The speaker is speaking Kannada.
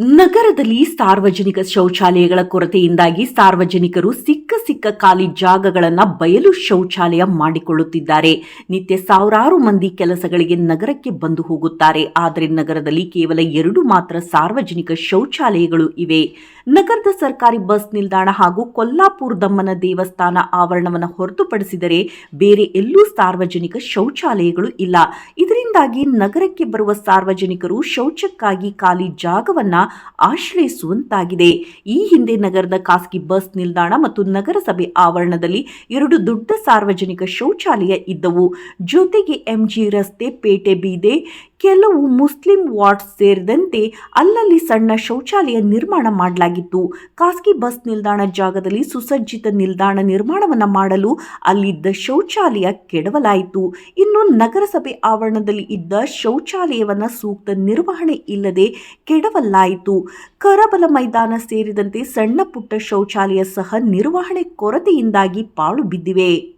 ನಗರದಲ್ಲಿ ಸಾರ್ವಜನಿಕ ಶೌಚಾಲಯಗಳ ಕೊರತೆಯಿಂದಾಗಿ ಸಾರ್ವಜನಿಕರು ಸಿಕ್ಕ ಸಿಕ್ಕ ಖಾಲಿ ಜಾಗಗಳನ್ನು ಬಯಲು ಶೌಚಾಲಯ ಮಾಡಿಕೊಳ್ಳುತ್ತಿದ್ದಾರೆ. ನಿತ್ಯ ಸಾವಿರಾರು ಮಂದಿ ಕೆಲಸಗಳಿಗೆ ನಗರಕ್ಕೆ ಬಂದು ಹೋಗುತ್ತಾರೆ. ಆದರೆ ನಗರದಲ್ಲಿ ಕೇವಲ ಎರಡು ಮಾತ್ರ ಸಾರ್ವಜನಿಕ ಶೌಚಾಲಯಗಳು ಇವೆ. ನಗರದ ಸರ್ಕಾರಿ ಬಸ್ ನಿಲ್ದಾಣ ಹಾಗೂ ಕೊಲ್ಲಾಪುರದಮ್ಮನ ದೇವಸ್ಥಾನ ಆವರಣವನ್ನು ಹೊರತುಪಡಿಸಿದರೆ ಬೇರೆ ಎಲ್ಲೂ ಸಾರ್ವಜನಿಕ ಶೌಚಾಲಯಗಳು ಇಲ್ಲ. ಇದರಿಂದಾಗಿ ನಗರಕ್ಕೆ ಬರುವ ಸಾರ್ವಜನಿಕರು ಶೌಚಕ್ಕಾಗಿ ಖಾಲಿ ಜಾಗವನ್ನ ಆಶ್ರಯಿಸುವಂತಾಗಿದೆ. ಈ ಹಿಂದೆ ನಗರದ ಖಾಸಗಿ ಬಸ್ ನಿಲ್ದಾಣ ಮತ್ತು ನಗರಸಭೆ ಆವರಣದಲ್ಲಿ ಎರಡು ದೊಡ್ಡ ಸಾರ್ವಜನಿಕ ಶೌಚಾಲಯ ಇದ್ದವು. ಜೊತೆಗೆ ಎಂಜಿ ರಸ್ತೆ, ಪೇಟೆ ಬೀದೆ ಕೆಲವು ಮುಸ್ಲಿಂ ವಾರ್ಡ್ ಸೇರಿದಂತೆ ಅಲ್ಲಲ್ಲಿ ಸಣ್ಣ ಶೌಚಾಲಯ ನಿರ್ಮಾಣ ಮಾಡಲಾಗಿತ್ತು. ಖಾಸಗಿ ಬಸ್ ನಿಲ್ದಾಣ ಜಾಗದಲ್ಲಿ ಸುಸಜ್ಜಿತ ನಿಲ್ದಾಣ ನಿರ್ಮಾಣವನ್ನು ಮಾಡಲು ಅಲ್ಲಿದ್ದ ಶೌಚಾಲಯ ಕೆಡವಲಾಯಿತು. ಇನ್ನು ನಗರಸಭೆ ಆವರಣದಲ್ಲಿ ಇದ್ದ ಶೌಚಾಲಯವನ್ನು ಸೂಕ್ತ ನಿರ್ವಹಣೆ ಇಲ್ಲದೆ ಕೆಡವಲಾಯಿತು. ಕರಬಲ ಮೈದಾನ ಸೇರಿದಂತೆ ಸಣ್ಣ ಪುಟ್ಟ ಶೌಚಾಲಯ ಸಹ ನಿರ್ವಹಣೆ ಕೊರತೆಯಿಂದಾಗಿ ಪಾಳು ಬಿದ್ದಿವೆ.